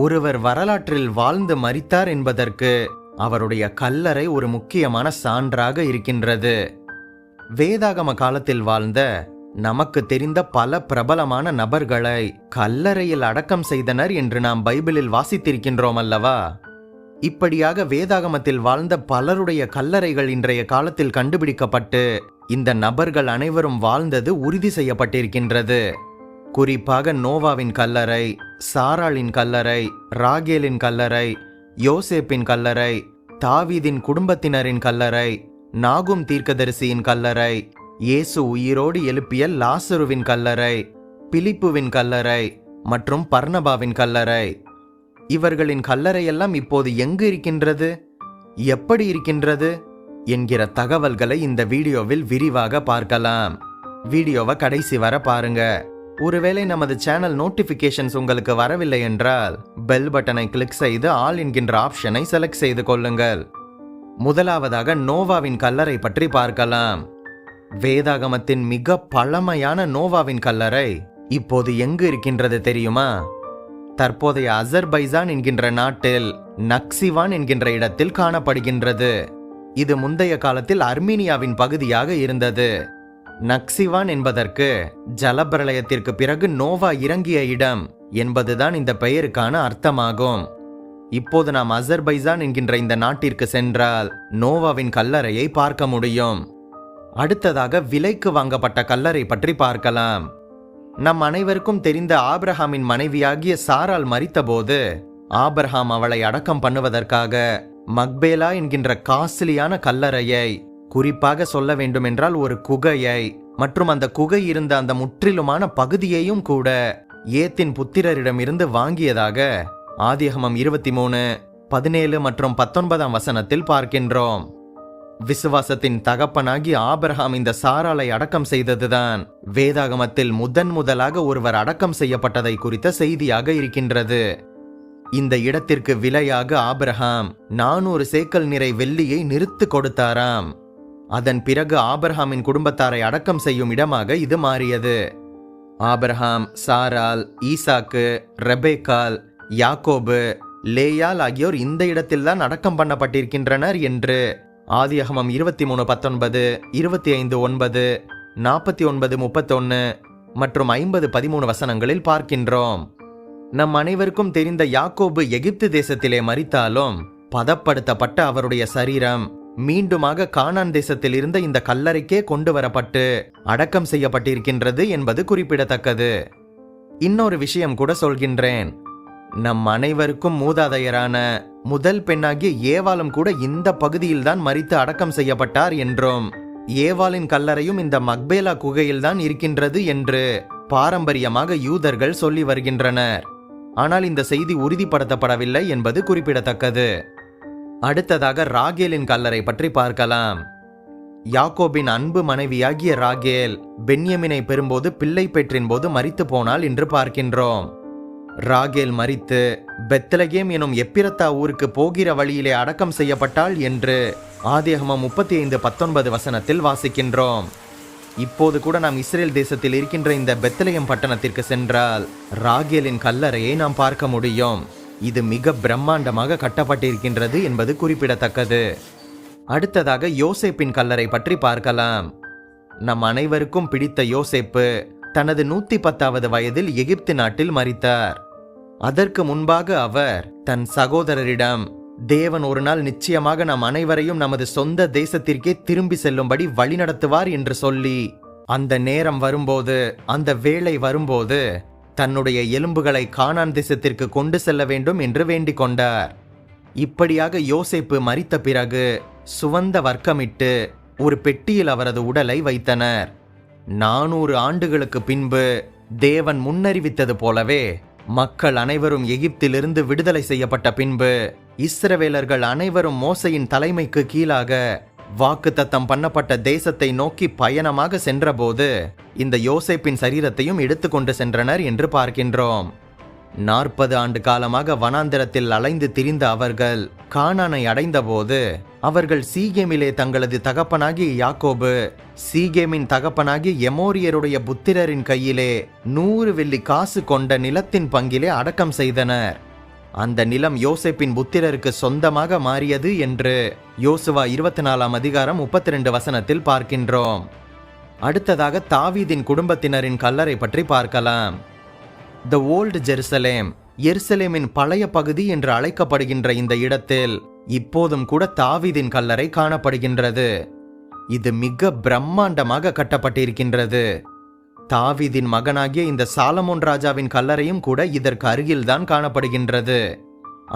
ஒருவர் வரலாற்றில் வாழ்ந்து மறித்தார் என்பதற்கு அவருடைய கல்லறை ஒரு முக்கியமான சான்றாக இருக்கின்றது. வேதாகம காலத்தில் வாழ்ந்த நமக்கு தெரிந்த பல பிரபலமான நபர்களை கல்லறையில் அடக்கம் செய்தனர் என்று நாம் பைபிளில் வாசித்திருக்கின்றோம் அல்லவா? இப்படியாக வேதாகமத்தில் வாழ்ந்த பலருடைய கல்லறைகள் இன்றைய காலத்தில் கண்டுபிடிக்கப்பட்டு இந்த நபர்கள் அனைவரும் வாழ்ந்தது உறுதி செய்யப்பட்டிருக்கின்றது. குறிப்பாக நோவாவின் கல்லறை சாராளின் கல்லறை ராகேலின் கல்லறை யோசேப்பின் கல்லறை தாவீதின் குடும்பத்தினரின் கல்லறை நாகும் தீர்க்கதரிசியின் கல்லறை இயேசு உயிரோடு எழுப்பிய லாசருவின் கல்லறை பிலிப்புவின் கல்லறை மற்றும் பர்ணபாவின் கல்லறை. இவர்களின் கல்லறையெல்லாம் இப்போது எங்கு இருக்கின்றது? எப்படி இருக்கின்றது? என்கிற தகவல்களை இந்த வீடியோவில் விரிவாக பார்க்கலாம். வீடியோவை கடைசி வர பாருங்க. ஒருவேளை நமது சேனல் நோட்டிபிகேஷன்ஸ் உங்களுக்கு வரவில்லை என்றால் பெல் பட்டனை கிளிக் செய்து ஆல் என்கின்ற ஆப்ஷனை செலக்ட் செய்து கொள்ளுங்கள். முதலாவதாக நோவாவின் கல்லறை பற்றி பார்க்கலாம். வேதாகமத்தின் மிக பழமையான நோவாவின் கல்லறை இப்போது எங்கு இருக்கின்றது தெரியுமா? தற்போதைய அசர்பைசான் என்கின்ற நாட்டில் நக்சிவான் என்கின்ற இடத்தில் காணப்படுகின்றது. இது முந்தைய காலத்தில் அர்மீனியாவின் பகுதியாக இருந்தது. நக்சிவான் என்பதற்கு ஜலப்பிரளயத்திற்கு பிறகு நோவா இறங்கிய இடம் என்பதுதான் இந்த பெயருக்கான அர்த்தமாகும். இப்போது நாம் அசர்பைசான் என்கின்ற இந்த நாட்டிற்கு சென்றால் நோவாவின் கல்லறையை பார்க்க முடியும். அடுத்ததாக விலைக்கு வாங்கப்பட்ட கல்லறை பற்றி பார்க்கலாம். நம் அனைவருக்கும் தெரிந்த ஆப்ரஹாமின் மனைவியாகிய சாரால் மறித்தபோது ஆப்ரஹாம் அவளை அடக்கம் பண்ணுவதற்காக மக்பேலா என்கின்ற காஸ்ட்லியான கல்லறையை குறிப்பாக சொல்ல வேண்டுமென்றால் ஒரு குகையை மற்றும் அந்த குகை இருந்த அந்த முற்றிலுமான பகுதியையும் கூட ஏத்தின் புத்திரரிடமிருந்து வாங்கியதாக ஆதிகமம் இருபத்தி மூணு பதினேழு மற்றும் பத்தொன்பதாம் வசனத்தில் பார்க்கின்றோம். விசுவாசத்தின் தகப்பனாகி ஆபிரகாம் இந்த சாராலை அடக்கம் செய்ததுதான். வேதாகமத்தில் முதன் முதலாக ஒருவர் அடக்கம் செய்யப்பட்டதை குறித்த செய்தியாக இருக்கின்றது. இந்த இடத்திற்கு விலையாக ஆபிரகாம் நானூறு சேக்கல் நிறை வெள்ளியை நிறுத்து கொடுத்தாராம். அதன் பிறகு ஆபர்ஹாமின் குடும்பத்தாரை அடக்கம் செய்யும் இடமாக இது மாறியது. ஆபர்ஹாம் சாரால் ஈசாக்கு ரெபேக்கால் யாக்கோபு லேயால் ஆகியோர் இந்த இடத்தில்தான் அடக்கம் பண்ணப்பட்டிருக்கின்றனர் என்று ஆதியகமம் இருபத்தி மூணு பத்தொன்பது இருபத்தி ஐந்து ஒன்பது நாற்பத்தி ஒன்பது முப்பத்தொன்று மற்றும் ஐம்பது பதிமூணு வசனங்களில் பார்க்கின்றோம். நம் அனைவருக்கும் தெரிந்த யாக்கோபு எகிப்து தேசத்திலே மரித்தாலும் பதப்படுத்தப்பட்ட அவருடைய சரீரம் மீண்டுமாக கானான் தேசத்தில் இருந்த இந்த கல்லறைக்கே கொண்டு வரப்பட்டு அடக்கம் செய்யப்பட்டிருக்கின்றது என்பது குறிப்பிடத்தக்கது. இன்னொரு விஷயம் கூட சொல்கின்றேன். நம் அனைவருக்கும் மூதாதையரான முதல் பெண்ணாகிய ஏவாளும் கூட இந்த பகுதியில்தான் மறித்து அடக்கம் செய்யப்பட்டார் என்றும் ஏவாளின் கல்லறையும் இந்த மக்பேலா குகையில்தான் இருக்கின்றது என்று பாரம்பரியமாக யூதர்கள் சொல்லி வருகின்றனர். ஆனால் இந்த செய்தி உறுதிப்படுத்தப்படவில்லை என்பது குறிப்பிடத்தக்கது. அடுத்ததாக ராகேலின் கல்லறை பற்றி பார்க்கலாம். யாக்கோபின் அன்பு மனைவியாகிய ராகேல் பென்யமினை பெறும்போது பிள்ளை பெற்றின் போது மரித்து போனால் என்று பார்க்கின்றோம். ராகேல் மரித்து பெத்தலகேம் எனும் எப்பிரத்தா ஊருக்கு போகிற வழியிலே அடக்கம் செய்யப்பட்டாள் என்று ஆதியகமம் முப்பத்தி ஐந்து பத்தொன்பது வசனத்தில் வாசிக்கின்றோம். இப்போது கூட நாம் இஸ்ரேல் தேசத்தில் இருக்கின்ற இந்த பெத்லகம் பட்டணத்திற்கு சென்றால் ராகேலின் கல்லறையை நாம் பார்க்க முடியும். இது மிக பிரம்மாண்டமாக கட்டப்பட்டிருக்கின்றது என்பது குறிப்பிடத்தக்கது. அடுத்ததாக யோசேப்பின் கல்லறை பற்றி பார்க்கலாம். நம் அனைவருக்கும் பிடித்த யோசேப்பு தனது நூத்தி பத்தாவது வயதில் எகிப்து நாட்டில் மறித்தார் அதற்கு முன்பாக அவர் தன் சகோதரரிடம் தேவன் ஒரு நாள் நிச்சயமாக நம் அனைவரையும் நமது சொந்த தேசத்திற்கே திரும்பி செல்லும்படி வழிநடத்துவார் என்று சொல்லி அந்த நேரம் வரும்போது அந்த வேளை வரும்போது தன்னுடைய எலும்புகளை கானான் தேசத்திற்கு கொண்டு செல்ல வேண்டும் என்று வேண்டிக் கொண்டார். இப்படியாக யோசேப்பு மறித்த பிறகு சுவந்த வர்க்கமிட்டு ஒரு பெட்டியில் அவரது உடலை வைத்தனர். நானூறு ஆண்டுகளுக்கு பின்பு தேவன் முன்னறிவித்தது போலவே மக்கள் அனைவரும் எகிப்திலிருந்து விடுதலை செய்யப்பட்ட பின்பு இஸ்ரவேலர்கள் அனைவரும் மோசையின் தலைமைக்கு கீழாக வாக்குத்தத்தம் பண்ணப்பட்ட தேசத்தை நோக்கி பயணமாக சென்றபோது இந்த யோசைப்பின் சரீரத்தையும் எடுத்துக்கொண்டு சென்றனர் என்று பார்க்கின்றோம். நாற்பது ஆண்டு காலமாக வனாந்திரத்தில் அலைந்து திரிந்த அவர்கள் கானானை அடைந்தபோது அவர்கள் சீகேமிலே தங்களது தகப்பனாகிய யாக்கோபு சீகேமின் தகப்பனாகிய எமோரியருடைய புத்திரரின் கையிலே நூறு வெள்ளி காசு கொண்ட நிலத்தின் பங்கிலே அடக்கம் செய்தனர். அந்த நிலம் யோசேப்பின் புத்திரருக்கு சொந்தமாக மாறியது என்று யோசுவா இருபத்தி நாலாம் அதிகாரம் முப்பத்தி ரெண்டு வசனத்தில் பார்க்கின்றோம். அடுத்ததாக தாவீதின் குடும்பத்தினரின் கல்லறை பற்றி பார்க்கலாம். த ஓல்டு ஜெருசலேம் எருசலேமின் பழைய பகுதி என்று அழைக்கப்படுகின்ற இந்த இடத்தில் இப்போதும் கூட தாவீதின் கல்லறை காணப்படுகின்றது. இது மிக பிரம்மாண்டமாக கட்டப்பட்டிருக்கின்றது. தாவிதின் மகனாகிய இந்த சாலமோன் ராஜாவின் கல்லறையும் கூட இதற்கு அருகில்தான் காணப்படுகின்றது.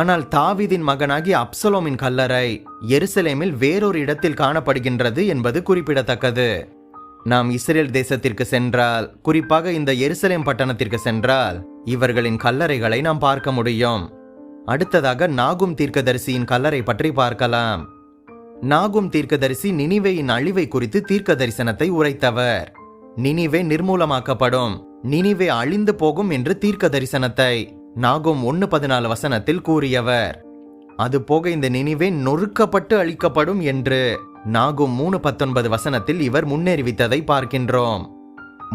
ஆனால் தாவிதின் மகனாகிய அப்சலோமின் கல்லறை எருசலேமில் வேறொரு இடத்தில் காணப்படுகின்றது என்பது குறிப்பிடத்தக்கது. நாம் இஸ்ரேல் தேசத்திற்கு சென்றால் குறிப்பாக இந்த எருசலேம் பட்டணத்திற்கு சென்றால் இவர்களின் கல்லறைகளை நாம் பார்க்க முடியும். அடுத்ததாக நாகும் தீர்க்கதரிசியின் கல்லறை பற்றி பார்க்கலாம். நாகும் தீர்க்கதரிசி நினிவையின் அழிவை குறித்து தீர்க்க தரிசனத்தை உரைத்தவர். நினிவே நிர்மூலமாக்கப்படும். நினிவே அழிந்து போகும் என்று தீர்க்க தரிசனத்தை நாகும் ஒன்னு பதினாலு வசனத்தில் கூறியவர். அதுபோக இந்த நினிவே நொறுக்கப்பட்டு அழிக்கப்படும் என்று நாகும் மூணு பத்தொன்பது வசனத்தில் இவர் முன்னறிவித்ததை பார்க்கின்றோம்.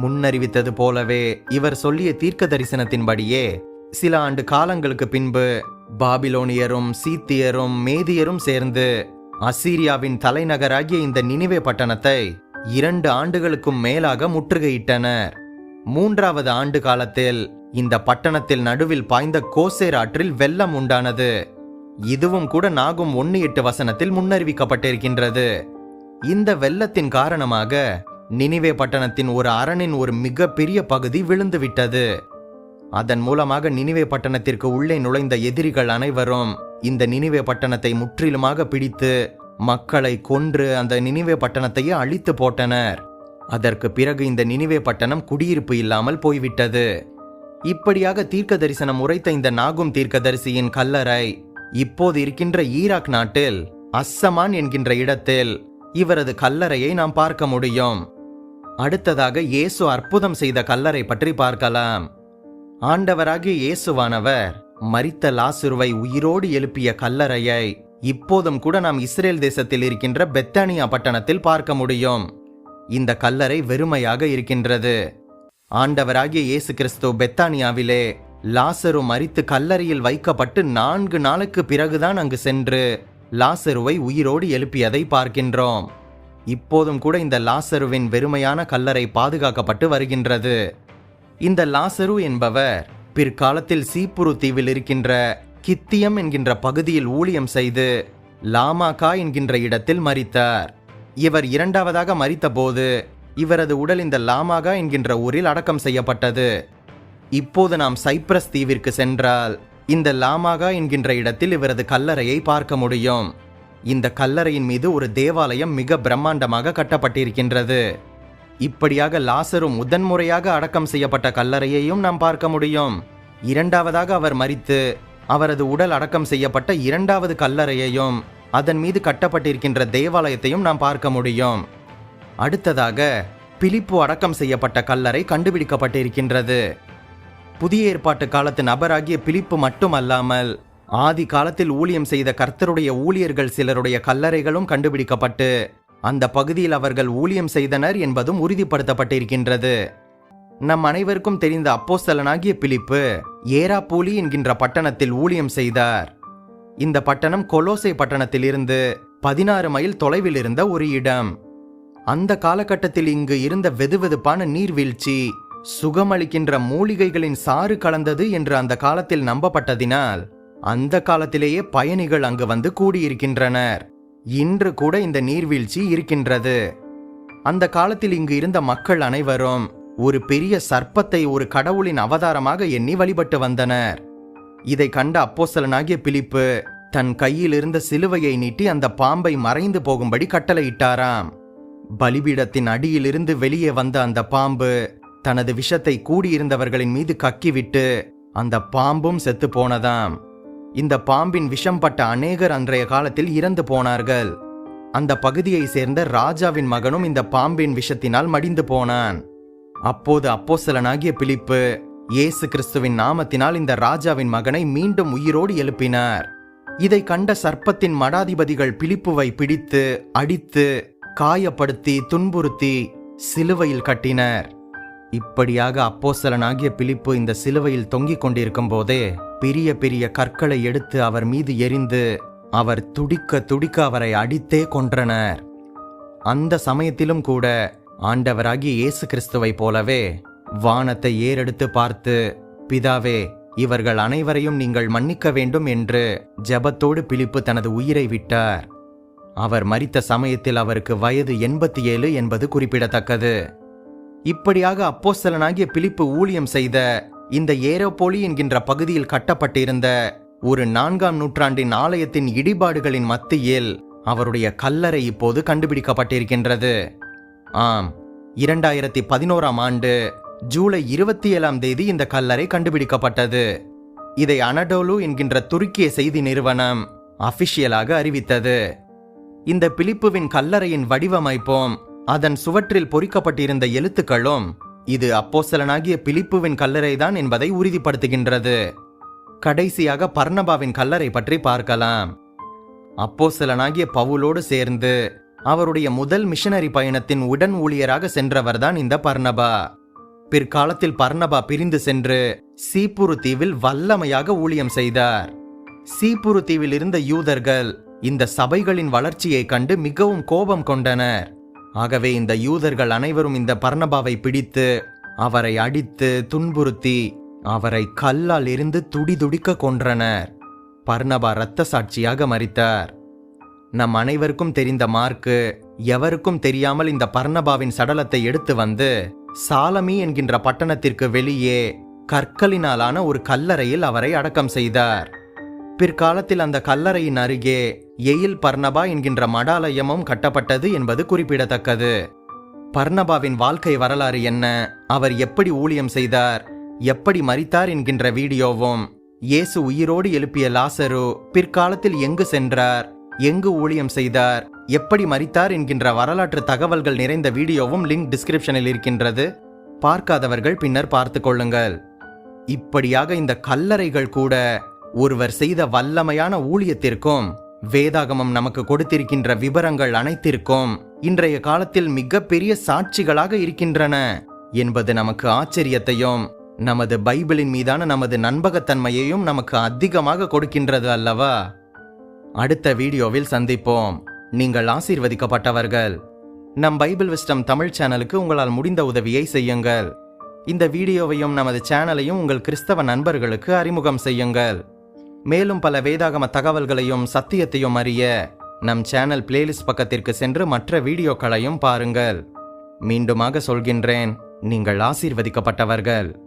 முன்னறிவித்தது போலவே இவர் சொல்லிய தீர்க்க தரிசனத்தின்படியே சில ஆண்டு காலங்களுக்கு பின்பு பாபிலோனியரும் சீத்தியரும் மேதியரும் சேர்ந்து அசீரியாவின் தலைநகராகிய இந்த நினிவே பட்டணத்தை இரண்டு ஆண்டுகளுக்கும் மேலாக முற்றுகையிட்டனர். மூன்றாவது ஆண்டு காலத்தில் இந்த பட்டணத்தில் நடுவில் பாய்ந்த கோசேர் ஆற்றில் வெள்ளம் உண்டானது. இதுவும் கூட நாகும் ஒன்னு எட்டு வசனத்தில் முன்னறிவிக்கப்பட்டிருக்கின்றது. இந்த வெள்ளத்தின் காரணமாக நினிவே பட்டணத்தின் ஒரு அரணின் ஒரு மிக பெரிய பகுதி விழுந்துவிட்டது. அதன் மூலமாக நினிவே பட்டணத்திற்கு உள்ளே நுழைந்த எதிரிகள் அனைவரும் இந்த நினிவே பட்டணத்தை முற்றிலுமாக பிடித்து மக்களை கொன்று அந்த நினைவே பட்டணத்தையே அழித்து போட்டனர். அதற்கு பிறகு இந்த நினைவே பட்டணம் குடியிருப்பு இல்லாமல் போய்விட்டது. இப்படியாக தீர்க்க தரிசனம் உரைத்த இந்த நாகும் தீர்க்கதரிசியின் கல்லறை இப்போது இருக்கின்ற ஈராக் நாட்டில் அஸ்ஸமான் என்கின்ற இடத்தில் இவரது கல்லறையை நாம் பார்க்க முடியும். அடுத்ததாக இயேசு அற்புதம் செய்த கல்லறை பற்றி பார்க்கலாம். ஆண்டவராகிய இயேசுவானவர் மரித்த லாசுருவை உயிரோடு எழுப்பிய கல்லறையை இப்போதும் கூட நாம் இஸ்ரேல் தேசத்தில் இருக்கின்ற பெத்தானியா பட்டணத்தில் பார்க்க முடியும். இந்த கல்லறை வெறுமையாக இருக்கின்றது. ஆண்டவராகிய இயேசு கிறிஸ்து பெத்தானியாவிலே லாசரு மரித்து கல்லறையில் வைக்கப்பட்டு நான்கு நாளுக்கு பிறகுதான் அங்கு சென்று லாசருவை உயிரோடு எழுப்பியதை பார்க்கின்றோம். இப்போதும் கூட இந்த லாசருவின் வெறுமையான கல்லறை பாதுகாக்கப்பட்டு வருகின்றது. இந்த லாசரு என்பவர் பிற்காலத்தில் சீப்புரு தீவில் இருக்கின்ற கித்தியம் என்கின்ற பகுதியில் ஊழியம் செய்து லாமாகா என்கின்ற இடத்தில் மரித்தார். இவர் இரண்டாவதாக மறித்தபோது இவரது உடல் இந்த லாமாகா என்கின்ற ஊரில் அடக்கம் செய்யப்பட்டது. இப்போது நாம் சைப்ரஸ் தீவிற்கு சென்றால் இந்த லாமாகா என்கின்ற இடத்தில் இவரது கல்லறையை பார்க்க முடியும். இந்த கல்லறையின் மீது ஒரு தேவாலயம் மிக பிரம்மாண்டமாக கட்டப்பட்டிருக்கின்றது. இப்படியாக லாசரும் முதன்முறையாக அடக்கம் செய்யப்பட்ட கல்லறையையும் நாம் பார்க்க முடியும். இரண்டாவதாக அவர் மறித்து அவரது உடல் அடக்கம் செய்யப்பட்ட இரண்டாவது கல்லறையையும் அதன் மீது கட்டப்பட்டிருக்கின்ற தேவாலயத்தையும் நாம் பார்க்க முடியும். அடுத்ததாக பிலிப்பு அடக்கம் செய்யப்பட்ட கல்லறை கண்டுபிடிக்கப்பட்டிருக்கின்றது. புதிய ஏற்பாட்டு காலத்து நபராகிய பிலிப்பு மட்டுமல்லாமல் ஆதி காலத்தில் ஊழியம் செய்த கர்த்தருடைய ஊழியர்கள் சிலருடைய கல்லறைகளும் கண்டுபிடிக்கப்பட்டு அந்த பகுதியில் அவர்கள் ஊழியம் செய்தனர் என்பதும் உறுதிப்படுத்தப்பட்டிருக்கின்றது. நம் அனைவருக்கும் தெரிந்த அப்போஸ்தலனாகிய பிலிப்பு ஏராப்பூலி என்கின்ற பட்டணத்தில் ஊழியம் செய்தார். இந்த பட்டணம் கொலோசை பட்டணத்தில் இருந்து பதினாறு மைல் தொலைவில் இருந்த ஒரு இடம். அந்த காலகட்டத்தில் இங்கு இருந்த வெதுவெதுப்பான நீர்வீழ்ச்சி சுகமளிக்கின்ற மூலிகைகளின் சாறு கலந்தது என்று அந்த காலத்தில் நம்பப்பட்டதினால் அந்த காலத்திலேயே பயணிகள் அங்கு வந்து கூடியிருக்கின்றனர். இன்று கூட இந்த நீர்வீழ்ச்சி இருக்கின்றது. அந்த காலத்தில் இங்கு இருந்த மக்கள் அனைவரும் ஒரு பெரிய சர்ப்பத்தை ஒரு கடவுளின் அவதாரமாக எண்ணி வழிபட்டு வந்தனர். இதை கண்ட அப்போசலனாகிய பிலிப்பு தன் கையில் இருந்த சிலுவையை நீட்டி அந்த பாம்பை மறைந்து போகும்படி கட்டளையிட்டாராம். பலிபீடத்தின் அடியிலிருந்து வெளியே வந்த அந்த பாம்பு தனது விஷத்தை கூடியிருந்தவர்களின் மீது கக்கிவிட்டு அந்த பாம்பும் செத்து போனதாம். இந்த பாம்பின் விஷம் பட்ட அநேகர் அன்றைய காலத்தில் இறந்து போனார்கள். அந்த பகுதியை சேர்ந்த ராஜாவின் மகனும் இந்த பாம்பின் விஷத்தினால் மடிந்து போனான். அப்போது அப்போசலனாகிய பிலிப்பு இயேசு கிறிஸ்துவின் நாமத்தினால் இந்த ராஜாவின் மகனை மீண்டும் உயிரோடு எழுப்பினார். இதை கண்ட சர்ப்பத்தின் மடாதிபதிகள் பிலிப்புவை பிடித்து அடித்து காயப்படுத்தி துன்புறுத்தி சிலுவையில் கட்டினர். இப்படியாக அப்போசலனாகிய பிலிப்பு இந்த சிலுவையில் தொங்கிக் கொண்டிருக்கும் போதே பெரிய பெரிய கற்களை எடுத்து அவர் மீது எறிந்து அவர் துடிக்க துடிக்க அவரை அடித்தே கொன்றனர். அந்த சமயத்திலும் கூட ஆண்டவராகி இயேசு கிறிஸ்துவைப் போலவே வானத்தை ஏறெடுத்து பார்த்து பிதாவே இவர்கள் அனைவரையும் நீங்கள் மன்னிக்க வேண்டும் என்று ஜெபத்தோடு பிலிப்பு தனது உயிரை விட்டார். அவர் மறித்த சமயத்தில் அவருக்கு வயது எண்பத்தி ஏழு என்பது குறிப்பிடத்தக்கது. இப்படியாக அப்போஸ்தலனாகிய பிலிப்பு ஊழியம் செய்த இந்த ஏரோபோலி என்கின்ற பகுதியில் கட்டப்பட்டிருந்த ஒரு நான்காம் நூற்றாண்டின் ஆலயத்தின் இடிபாடுகளின் மத்தியில் அவருடைய கல்லறை இப்போது கண்டுபிடிக்கப்பட்டிருக்கின்றது. ஆம். இரண்டாயிரத்தி பதினோராம் ஆண்டு ஜூலை இருபத்தி ஏழாம் தேதி இந்த கல்லறை கண்டுபிடிக்கப்பட்டது. இதை அனடோலு என்கின்ற துருக்கிய செய்தி நிறுவனம் அபிஷியலாக அறிவித்தது. இந்த பிலிப்புவின் கல்லறையின் வடிவமைப்பும் அதன் சுவற்றில் பொறிக்கப்பட்டிருந்த எழுத்துக்களும் இது அப்போசலனாகிய பிலிப்புவின் கல்லறைதான் என்பதை உறுதிப்படுத்துகின்றது. கடைசியாக பர்ணபாவின் கல்லறை பற்றி பார்க்கலாம். அப்போசலனாகிய பவுலோடு சேர்ந்து அவருடைய முதல் மிஷனரி பயணத்தின் உடன் ஊழியராக சென்றவர்தான் இந்த பர்ணபா. பிற்காலத்தில் பர்ணபா பிரிந்து சென்று சீப்புரு தீவில் வல்லமையாக ஊழியம் செய்தார். சீப்புரு தீவில் இருந்த யூதர்கள் இந்த சபைகளின் வளர்ச்சியை கண்டு மிகவும் கோபம் கொண்டனர். ஆகவே இந்த யூதர்கள் அனைவரும் இந்த பர்ணபாவை பிடித்து அவரை அடித்து துன்புறுத்தி அவரை கல்லால் இருந்து துடிதுடிக்க கொன்றனர். பர்ணபா இரத்த சாட்சியாக மறித்தார் நம் அனைவருக்கும் தெரிந்த மார்க்கு எவருக்கும் தெரியாமல் இந்த பர்ணபாவின் சடலத்தை எடுத்து வந்து சாலமி என்கின்ற பட்டணத்திற்கு வெளியே கற்களினாலான ஒரு கல்லறையில் அவரை அடக்கம் செய்தார். பிற்காலத்தில் அந்த கல்லறையின் அருகே எயில் பர்ணபா என்கின்ற மடாலயமும் கட்டப்பட்டது என்பது குறிப்பிடத்தக்கது. பர்ணபாவின் வாழ்க்கை வரலாறு என்ன? அவர் எப்படி ஊழியம் செய்தார்? எப்படி மறித்தார் என்கின்ற வீடியோவும் இயேசு உயிரோடு எழுப்பிய லாசரு பிற்காலத்தில் எங்கு சென்றார்? எங்கு ஊழியம் செய்தார்? எப்படி மறித்தார் என்கின்ற வரலாற்று தகவல்கள் நிறைந்த வீடியோவும் லிங்க் டிஸ்கிரிப்ஷனில் இருக்கின்றது. பார்க்காதவர்கள் பின்னர் பார்த்து கொள்ளுங்கள். இப்படியாக இந்த கல்லறைகள் கூட ஒருவர் செய்த வல்லமையான ஊழியத்திற்கும் வேதாகமம் நமக்கு கொடுத்திருக்கின்ற விவரங்கள் அனைத்திற்கும் இன்றைய காலத்தில் மிகப்பெரிய சாட்சிகளாக இருக்கின்றன என்பது நமக்கு ஆச்சரியத்தையும் நமது பைபிளின் மீதான நமது நண்பகத்தன்மையையும் நமக்கு அதிகமாக கொடுக்கின்றது அல்லவா? அடுத்த வீடியோவில் சந்திப்போம். நீங்கள் ஆசீர்வதிக்கப்பட்டவர்கள். நம் பைபிள் விஸ்டம் தமிழ் சேனலுக்கு உங்களால் முடிந்த உதவியை செய்யுங்கள். இந்த வீடியோவையும் நமது சேனலையும் உங்கள் கிறிஸ்தவ நண்பர்களுக்கு அறிமுகம் செய்யுங்கள். மேலும் பல வேதாகம தகவல்களையும் சத்தியத்தையும் அறிய நம் சேனல் பிளேலிஸ்ட் பக்கத்திற்கு சென்று மற்ற வீடியோக்களையும் பாருங்கள். மீண்டுமாக சொல்கின்றேன் நீங்கள் ஆசீர்வதிக்கப்பட்டவர்கள்.